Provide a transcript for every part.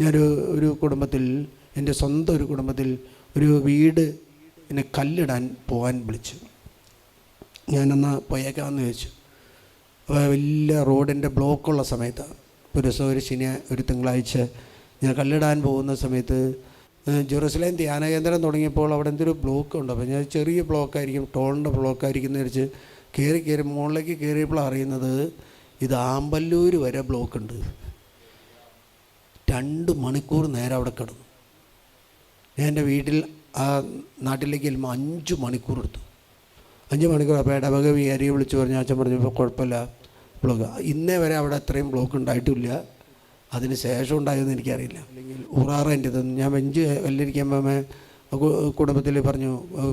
ഞാനൊരു ഒരു കുടുംബത്തിൽ എന്റെ സ്വന്തം ഒരു കുടുംബത്തിൽ ഒരു വീട് എന്നെ കല്ലിടാൻ പോകാൻ വിളിച്ചു. ഞാനെന്നാ പോയേക്കാമെന്ന് ചോദിച്ചു അപ്പോൾ വലിയ റോഡിന്റെ ബ്ലോക്കുള്ള സമയത്താണ് ഒരു ദിവസം ഒരു ശനി ഒരു തിങ്കളാഴ്ച ഞാൻ കല്ലിടാൻ പോകുന്ന സമയത്ത് ജെറുസലേം ധ്യാന കേന്ദ്രം തുടങ്ങിയപ്പോൾ അവിടെ എന്തൊരു ബ്ലോക്ക് ഉണ്ട്. അപ്പോൾ ഞാൻ ചെറിയ ബ്ലോക്കായിരിക്കും ടോളിന്റെ ബ്ലോക്കായിരിക്കും എന്ന് വെച്ച് കയറി കയറി മുകളിലേക്ക് കയറിയപ്പോൾ അറിയുന്നത് ഇത് ആമ്പല്ലൂർ വരെ ബ്ലോക്ക് ഉണ്ട് രണ്ട് മണിക്കൂർ നേരം അവിടെ കിടന്നു. എന്റെ വീട്ടിൽ ആ നാട്ടിലേക്ക് ചെല്ലുമ്പോൾ അഞ്ച് മണിക്കൂർ എടുത്തു. അഞ്ച് മണിക്കൂർ അപ്പോൾ ഇടവക വികാരിയെ വിളിച്ച് പറഞ്ഞു അച്ഛൻ പറഞ്ഞു ഇപ്പോൾ കുഴപ്പമില്ല. ബ്ലോക്ക്. ഇന്നേ വരെ അവിടെ അത്രയും ബ്ലോക്ക് ഉണ്ടായിട്ടില്ല. അതിന് ശേഷം ഉണ്ടായതെന്ന് എനിക്കറിയില്ല. അല്ലെങ്കിൽ ഉറാറ എന്റെ തന്നു ഞാൻ വെഞ്ച് വെല്ലിരിക്കുമ്പോൾ കുടുംബത്തിൽ പറഞ്ഞു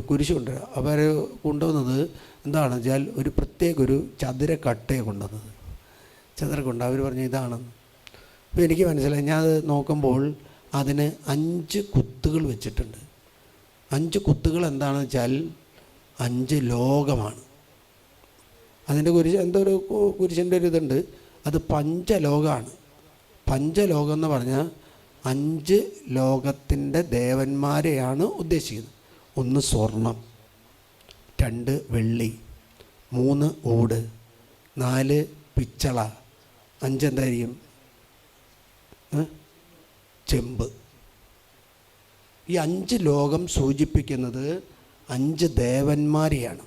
കുരിശുണ്ട് അവർ കൊണ്ടുവന്നത് എന്താണെന്ന് വെച്ചാൽ ഒരു പ്രത്യേക ഒരു ചതുര കട്ടയെ കൊണ്ടുവന്നത്. ചതുര കൊണ്ട് അവർ പറഞ്ഞു ഇതാണെന്ന് അപ്പോൾ എനിക്ക് മനസ്സിലായി. ഞാൻ അത് നോക്കുമ്പോൾ അതിന് അഞ്ച് കുത്തുകൾ വെച്ചിട്ടുണ്ട്. അഞ്ച് കുത്തുകൾ എന്താണെന്ന് വെച്ചാൽ അഞ്ച് ലോകമാണ്. അതിന്റെ കുരിശ് എന്തോ ഒരു കുരിശിന്റെ ഒരു ഇതുണ്ട്. അത് പഞ്ചലോകമാണ് പഞ്ചലോകം എന്ന് പറഞ്ഞാൽ അഞ്ച് ലോകത്തിന്റെ ദേവന്മാരെയാണ് ഉദ്ദേശിക്കുന്നത്. ഒന്ന് സ്വർണം രണ്ട് വെള്ളി മൂന്ന് ഓട് നാല് പിച്ചള. അഞ്ചെന്തായിരിക്കും? ചെമ്പ്. ഈ അഞ്ച് ലോകം സൂചിപ്പിക്കുന്നത് അഞ്ച് ദേവന്മാരെയാണ്.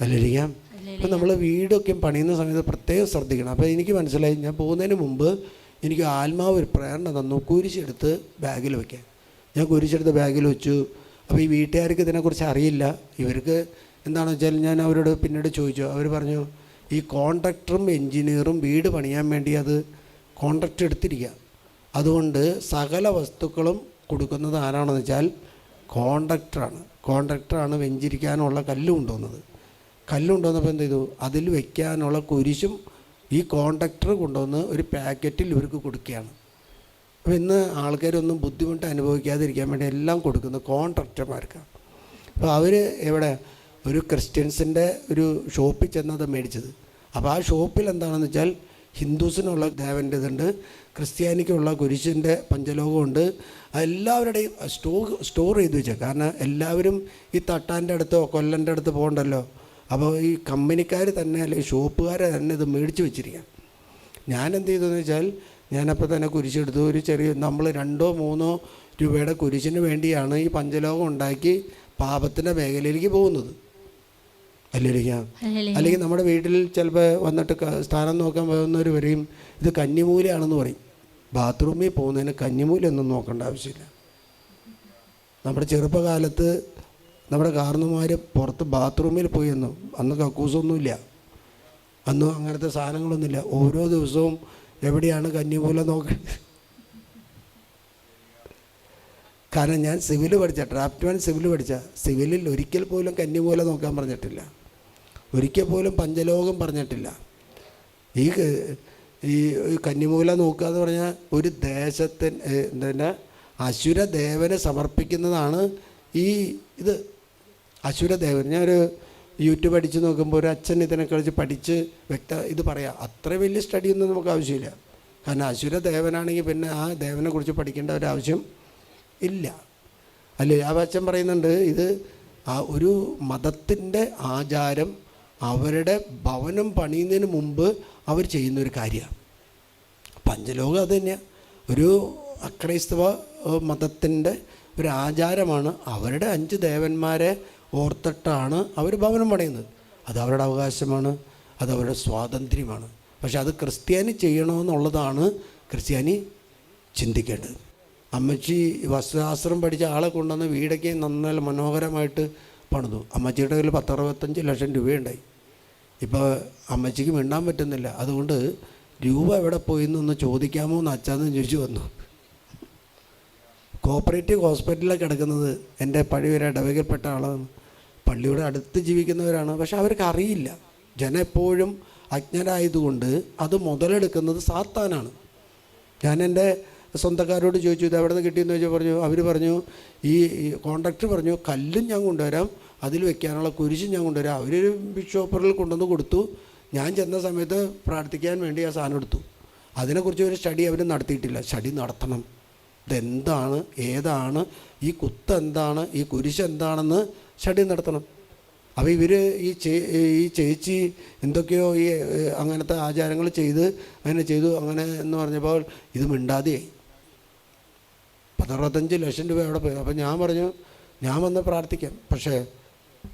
അല്ലിരിക്കാം അപ്പം നമ്മൾ വീടൊക്കെ പണിയുന്ന സമയത്ത് പ്രത്യേകം ശ്രദ്ധിക്കണം. അപ്പോൾ എനിക്ക് മനസ്സിലായി ഞാൻ പോകുന്നതിന് മുമ്പ് എനിക്ക് ആത്മാവ് ഒരു പ്രേരണ തന്നു കുരിശെടുത്ത് ബാഗിൽ വയ്ക്കാൻ ഞാൻ കുരിശെടുത്ത് ബാഗിൽ വെച്ചു. അപ്പോൾ ഈ വീട്ടുകാർക്ക് ഇതിനെക്കുറിച്ച് അറിയില്ല. ഇവർക്ക് എന്താണെന്ന് വെച്ചാൽ ഞാൻ അവരോട് പിന്നീട് ചോദിച്ചു. അവർ പറഞ്ഞു ഈ കോൺട്രാക്ടറും എൻജിനീയറും വീട് പണിയാൻ വേണ്ടി അത് കോൺട്രാക്ട് എടുത്തിരിക്കുക അതുകൊണ്ട് സകല വസ്തുക്കളും കൊടുക്കുന്നത് ആരാണെന്ന് വെച്ചാൽ കോൺട്രാക്ടറാണ് കോൺട്രാക്ടറാണ് വെഞ്ചിരിക്കാനുള്ള കല്ല് കൊണ്ടുവന്നത്. കല്ല് കൊണ്ടുവന്നപ്പോൾ എന്ത് ചെയ്തു? അതിൽ വയ്ക്കാനുള്ള കുരിശും ഈ കോൺട്രാക്ടർ കൊണ്ടുവന്ന് ഒരു പാക്കറ്റിൽ ഇവർക്ക് കൊടുക്കുകയാണ്. അപ്പോൾ ഇന്ന് ആൾക്കാരൊന്നും ബുദ്ധിമുട്ട് അനുഭവിക്കാതിരിക്കാൻ വേണ്ടി എല്ലാം കൊടുക്കുന്നത് കോൺട്രാക്ടർമാർക്കാണ് അപ്പോൾ അവർ എവിടെ? ഒരു ക്രിസ്ത്യൻസിന്റെ ഒരു ഷോപ്പിൽ ചെന്നത് മേടിച്ചത്. അപ്പോൾ ആ ഷോപ്പിൽ എന്താണെന്ന് വെച്ചാൽ ഹിന്ദുസിനുള്ള ദേവന്റെ ഇതുണ്ട് ക്രിസ്ത്യാനിക്കുള്ള കുരിശിന്റെ പഞ്ചലോകമുണ്ട് എല്ലാവരുടെയും സ്റ്റോർ സ്റ്റോർ ചെയ്ത് വെച്ചാൽ കാരണം എല്ലാവരും ഈ തട്ടാന്റെ അടുത്തോ കൊല്ലന്റെ അടുത്ത് പോകണ്ടല്ലോ. അപ്പോൾ ഈ കമ്പനിക്കാർ തന്നെ അല്ലെങ്കിൽ ഷോപ്പുകാർ തന്നെ ഇത് മേടിച്ച് വെച്ചിരിക്കാം. ഞാൻ എന്ത് ചെയ്തെന്ന് വെച്ചാൽ ഞാനപ്പോൾ തന്നെ കുരിശെടുത്തു ഒരു ചെറിയ നമ്മൾ രണ്ടോ മൂന്നോ രൂപയുടെ കുരിശിന് വേണ്ടിയാണ് ഈ പഞ്ചലോകം ഉണ്ടാക്കി പാപത്തിന്റെ മേഖലയിലേക്ക് പോകുന്നത്. അല്ലിരിക്കാം. അല്ലെങ്കിൽ നമ്മുടെ വീട്ടിൽ ചിലപ്പോൾ വന്നിട്ട് സ്ഥാനം നോക്കാൻ പോകുന്നവർ വരെയും ഇത് കന്നിമൂലയാണെന്ന് പറയും. ബാത്റൂമിൽ പോകുന്നതിന് കന്നിമൂലൊന്നും നോക്കേണ്ട ആവശ്യമില്ല. നമ്മുടെ ചെറുപ്പകാലത്ത് നമ്മുടെ കാർന്നുമാർ പുറത്ത് ബാത്റൂമിൽ പോയി എന്നു അന്ന് കക്കൂസൊന്നുമില്ല. അന്ന് അങ്ങനത്തെ സാധനങ്ങളൊന്നുമില്ല. ഓരോ ദിവസവും എവിടെയാണ് കന്നിമൂല നോക്കേണ്ടത് കാരണം ഞാൻ സിവിൽ പഠിച്ച വൺ സിവിൽ പഠിച്ച സിവിലിൽ ഒരിക്കൽ പോലും കന്നിമൂല നോക്കാൻ പറഞ്ഞിട്ടില്ല. ഒരിക്കൽ പോലും പഞ്ചലോകം പറഞ്ഞിട്ടില്ല. ഈ ഈ കന്നിമൂല നോക്കുക എന്ന് പറഞ്ഞാൽ ഒരു ദേശത്തിന് എന്താ അസുരദേവനെ സമർപ്പിക്കുന്നതാണ് ഈ ഇത്. അസുരദേവൻ ഞാനൊരു യൂട്യൂബ് അടിച്ച് നോക്കുമ്പോൾ ഒരു അച്ഛൻ ഇതിനെ കളിച്ച് പഠിച്ച് വ്യക്ത ഇത് പറയാം. അത്ര വലിയ സ്റ്റഡിയൊന്നും നമുക്ക് ആവശ്യമില്ല. കാരണം അസുരദേവനാണെങ്കിൽ പിന്നെ ആ ദേവനെ കുറിച്ച് പഠിക്കേണ്ട ഒരാവശ്യം ഇല്ല. അല്ലേ? ആ അച്ഛൻ പറയുന്നുണ്ട് ഇത് ആ ഒരു മതത്തിന്റെ ആചാരം അവരുടെ ഭവനം പണിയുന്നതിന് മുമ്പ് അവർ ചെയ്യുന്ന ഒരു കാര്യമാണ്. പഞ്ചലോകം അത് തന്നെയാണ് ഒരു അക്രൈസ്തവ മതത്തിന്റെ ഒരു ആചാരമാണ് അവരുടെ അഞ്ച് ദേവന്മാരെ ഓർത്തിട്ടാണ് അവർ ഭവനം പണിയുന്നത്. അത് അവരുടെ അവകാശമാണ് അത് അവരുടെ സ്വാതന്ത്ര്യമാണ്. പക്ഷെ അത് ക്രിസ്ത്യാനി ചെയ്യണമെന്നുള്ളതാണ് ക്രിസ്ത്യാനി ചിന്തിക്കേണ്ടത്. അമ്മച്ചി വസ്ത്രശാസ്ത്രം പഠിച്ച ആളെ കൊണ്ടുവന്ന് വീടൊക്കെ നന്നായി മനോഹരമായിട്ട് പണിതു. അമ്മച്ചിയുടെ കയ്യിൽ പത്തറുപത്തഞ്ച് ലക്ഷം രൂപയുണ്ടായി. ഇപ്പോൾ അമ്മച്ചിക്ക് മിണ്ടാൻ പറ്റുന്നില്ല. അതുകൊണ്ട് രൂപ എവിടെ പോയി എന്നൊന്ന് ചോദിക്കാമോ എന്ന് അച്ഛാന്ന് ചോദിച്ചു വന്നു. കോപ്പറേറ്റീവ് ഹോസ്പിറ്റലിലാണ് കിടക്കുന്നത്. എന്റെ പഴയ ഒരു ഇടവകയിൽപ്പെട്ട ആളാണ്. പള്ളിയുടെ അടുത്ത് ജീവിക്കുന്നവരാണ്. പക്ഷെ അവർക്ക് അറിയില്ല ജനം എപ്പോഴും അജ്ഞരായതുകൊണ്ട് അത് മുതലെടുക്കുന്നത് സാത്താനാണ്. ഞാൻ എന്റെ സ്വന്തക്കാരോട് ചോദിച്ചു ഇത് എവിടെ നിന്ന് കിട്ടിയെന്ന്? ചോദിച്ചാൽ പറഞ്ഞു അവർ പറഞ്ഞു ഈ കോൺട്രാക്ടർ പറഞ്ഞു കല്ലും ഞാൻ കൊണ്ടുവരാം. അതിൽ വെക്കാനുള്ള കുരിശ് ഞാൻ കൊണ്ടുവരാം. അവരൊരു ബിഷോപ്പറിൽ കൊണ്ടുവന്ന് കൊടുത്തു. ഞാൻ ചെന്ന സമയത്ത് പ്രാർത്ഥിക്കാൻ വേണ്ടി ആ സാധനം എടുത്തു. അതിനെക്കുറിച്ച് ഒരു സ്റ്റഡി അവർ നടത്തിയിട്ടില്ല. സ്റ്റഡി നടത്തണം. ഇതെന്താണ്? ഏതാണ്? ഈ കുത്ത് എന്താണ്? ഈ കുരിശ് എന്താണെന്ന് സ്റ്റഡി നടത്തണം. അപ്പോൾ ഇവർ ഈ ചേ ഈ ചേച്ചി എന്തൊക്കെയോ ഈ അങ്ങനത്തെ ആചാരങ്ങൾ ചെയ്ത് അങ്ങനെ ചെയ്തു അങ്ങനെ എന്ന് പറഞ്ഞപ്പോൾ ഇത് മിണ്ടാതെയായി. പത്തറുപത്തഞ്ച് ലക്ഷം രൂപ അവിടെ പോയി. അപ്പോൾ ഞാൻ പറഞ്ഞു ഞാൻ വന്ന് പ്രാർത്ഥിക്കാം. പക്ഷേ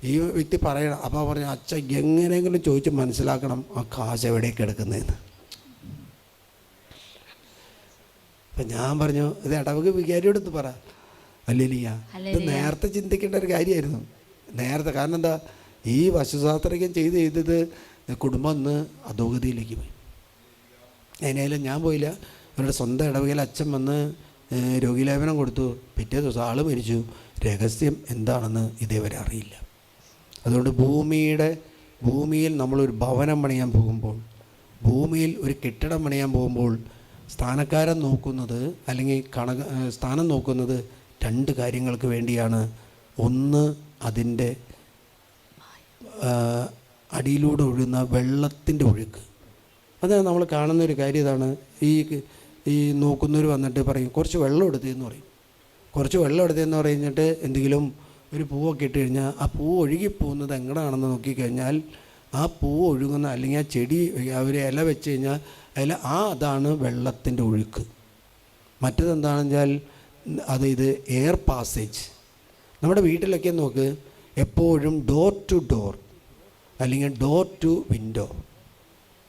ഈ വ്യക്തി പറയണം അപ്പോൾ പറഞ്ഞു അച്ഛ എങ്ങനെയെങ്കിലും ചോദിച്ച് മനസ്സിലാക്കണം ആ കാശ് എവിടേക്ക് എടുക്കുന്നതെന്ന്. അപ്പം ഞാൻ പറഞ്ഞു ഇത് ഇടവക വികാരിയോടൊന്ന് പറ. അല്ലേലിയ ഇത് നേരത്തെ ചിന്തിക്കേണ്ട ഒരു കാര്യമായിരുന്നു. നേരത്തെ കാരണം എന്താ ഈ വശുശാസ്ത്രികം ചെയ്ത് ചെയ്തത് കുടുംബം ഒന്ന് അധോഗതിയിലേക്ക് പോയി. അതിനായാലും ഞാൻ പോയില്ല. അവരുടെ സ്വന്തം ഇടവകയിൽ അച്ഛൻ വന്ന് രോഗിലേപനം കൊടുത്തു. പിറ്റേ ദിവസം ആൾ മരിച്ചു. രഹസ്യം എന്താണെന്ന് ഇതേവരെ അറിയില്ല. അതുകൊണ്ട് ഭൂമിയുടെ ഭൂമിയിൽ നമ്മളൊരു ഭവനം പണിയാൻ പോകുമ്പോൾ ഭൂമിയിൽ ഒരു കെട്ടിടം പണിയാൻ പോകുമ്പോൾ സ്ഥാനക്കാരൻ നോക്കുന്നത് അല്ലെങ്കിൽ കണ സ്ഥാനം നോക്കുന്നത് രണ്ട് കാര്യങ്ങൾക്ക് വേണ്ടിയാണ്. ഒന്ന് അതിന്റെ അടിയിലൂടെ ഒഴുകുന്ന വെള്ളത്തിന്റെ ഒഴുക്ക്. അത് നമ്മൾ കാണുന്ന ഒരു കാര്യം ഇതാണ്. ഈ ഈ നോക്കുന്നവർ വന്നിട്ട് പറയും കുറച്ച് വെള്ളം എടുത്തതെന്ന് പറയും. കുറച്ച് വെള്ളം എടുത്തതെന്ന് പറഞ്ഞിട്ട് എന്തെങ്കിലും ഒരു പൂവൊക്കെ ഇട്ട് കഴിഞ്ഞാൽ ആ പൂ ഒഴുകിപ്പോകുന്നത് എങ്ങടാണെന്ന് നോക്കിക്കഴിഞ്ഞാൽ ആ പൂ ഒഴുകുന്ന അല്ലെങ്കിൽ ആ ചെടി അവർ ഇല വെച്ച് കഴിഞ്ഞാൽ അതിൽ ആ അതാണ് വെള്ളത്തിന്റെ ഒഴുക്ക്. മറ്റതെന്താണെന്ന് വെച്ചാൽ അത് ഇത് എയർ പാസേജ് നമ്മുടെ വീട്ടിലൊക്കെ നോക്ക് എപ്പോഴും ഡോർ ടു ഡോർ അല്ലെങ്കിൽ ഡോർ ടു വിൻഡോ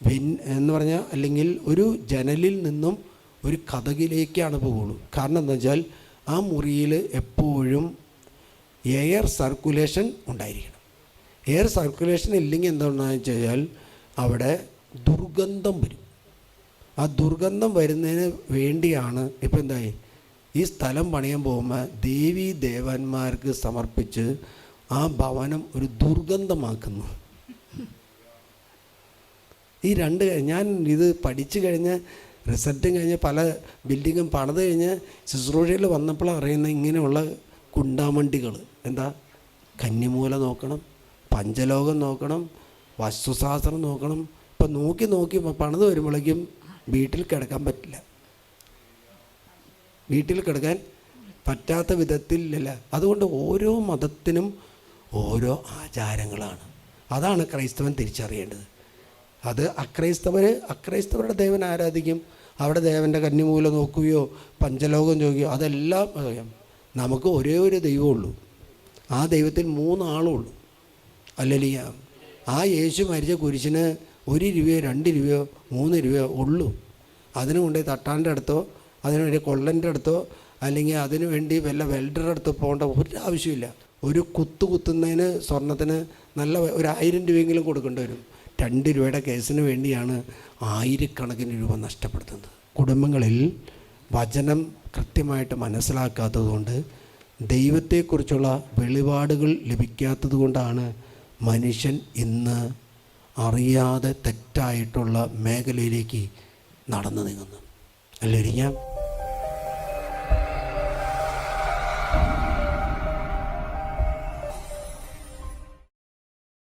വിൻ എന്ന് പറഞ്ഞാൽ അല്ലെങ്കിൽ ഒരു ജനലിൽ നിന്നും ഒരു കഥകിലേക്കാണ് പോകുള്ളൂ കാരണം എന്താ വെച്ചാൽ ആ മുറിയിൽ എപ്പോഴും എയർ സർക്കുലേഷൻ ഉണ്ടായിരിക്കണം. എയർ സർക്കുലേഷൻ ഇല്ലെങ്കിൽ എന്താണെന്ന് വെച്ച് കഴിഞ്ഞാൽ അവിടെ ദുർഗന്ധം വരും. ആ ദുർഗന്ധം വരുന്നതിന് വേണ്ടിയാണ് ഇപ്പോൾ എന്തായി? ഈ സ്ഥലം പണിയാൻ പോകുമ്പോൾ ദേവി ദേവന്മാർക്ക് സമർപ്പിച്ച് ആ ഭവനം ഒരു ദുർഗന്ധമാക്കുന്നു. ഈ രണ്ട് ഞാൻ ഇത് പഠിച്ചു കഴിഞ്ഞ് റിസൾട്ടും കഴിഞ്ഞ് പല ബിൽഡിങ്ങും പണിത് കഴിഞ്ഞ് ശുശ്രൂഷയിൽ വന്നപ്പോൾ അറിയുന്ന ഇങ്ങനെയുള്ള കുണ്ടാമണ്ടികൾ എന്താ? കന്നിമൂല നോക്കണം പഞ്ചലോകം നോക്കണം വസ്തുശാസ്ത്രം നോക്കണം. ഇപ്പം നോക്കി നോക്കി പണിത് വരുമ്പോഴേക്കും വീട്ടിൽ കിടക്കാൻ പറ്റില്ല. വീട്ടിൽ കിടക്കാൻ പറ്റാത്ത വിധത്തിലല്ല അതുകൊണ്ട് ഓരോ മതത്തിനും ഓരോ ആചാരങ്ങളാണ്. അതാണ് ക്രൈസ്തവൻ തിരിച്ചറിയേണ്ടത്. അത് അക്രൈസ്തവർ അക്രൈസ്തവരുടെ ദേവൻ ആരാധിക്കും? അവിടെ ദേവന്റെ കന്നിമൂല നോക്കുകയോ പഞ്ചലോകം ചോദിക്കുകയോ അതെല്ലാം നമുക്ക് ഒരേ ഒരു ദൈവമുള്ളൂ. ആ ദൈവത്തിൽ മൂന്നാളുള്ളൂ. അല്ലലിയ ആ യേശു മരിച്ച കുരിശിന് ഒരു രൂപയോ രണ്ട് രൂപയോ മൂന്ന് രൂപയോ ഉള്ളൂ. അതിനു കൊണ്ടേ തട്ടാന്റെ അടുത്തോ അതിനു വേണ്ടി കൊള്ളന്റെ അടുത്തോ അല്ലെങ്കിൽ അതിനു വേണ്ടി വല്ല വെൽഡറുടെ അടുത്തോ പോകേണ്ട ഒരു ആവശ്യമില്ല. ഒരു കുത്തു കുത്തുന്നതിന് സ്വർണത്തിന് നല്ല ഒരു ആയിരം രൂപയെങ്കിലും കൊടുക്കേണ്ടി വരും. രണ്ട് രൂപയുടെ കേസിന് വേണ്ടിയാണ് ആയിരക്കണക്കിന് രൂപ നഷ്ടപ്പെടുത്തുന്നത്. കുടുംബങ്ങളിൽ വചനം കൃത്യമായിട്ട് മനസ്സിലാക്കാത്തതുകൊണ്ട് ദൈവത്തെക്കുറിച്ചുള്ള വെളിപാടുകൾ ലഭിക്കാത്തത് കൊണ്ടാണ് മനുഷ്യൻ ഇന്ന് അറിയാതെ തെറ്റായിട്ടുള്ള മേഖലയിലേക്ക് നടന്നു നീങ്ങുന്നത്. അല്ലെങ്കിൽ ഞാൻ